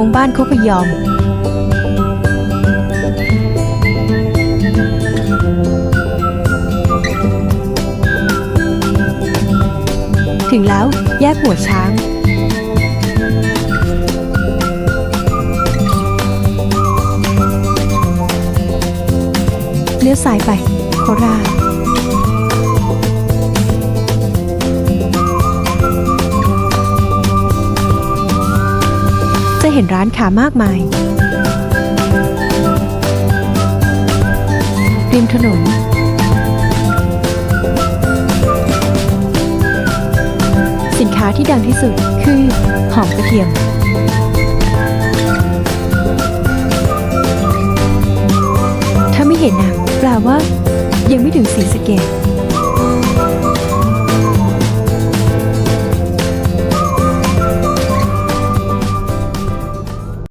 คงบ้านโคกพยอม ถึงแล้วแยกหัวช้างเลี้ยวซ้ายไป โคราช เห็นร้านค้ามากมาย ริมถนน สินค้าที่ดังที่สุดคือหอมกระเทียม ถ้าไม่เห็นนะแปลว่ายังไม่ถึงสีสเกต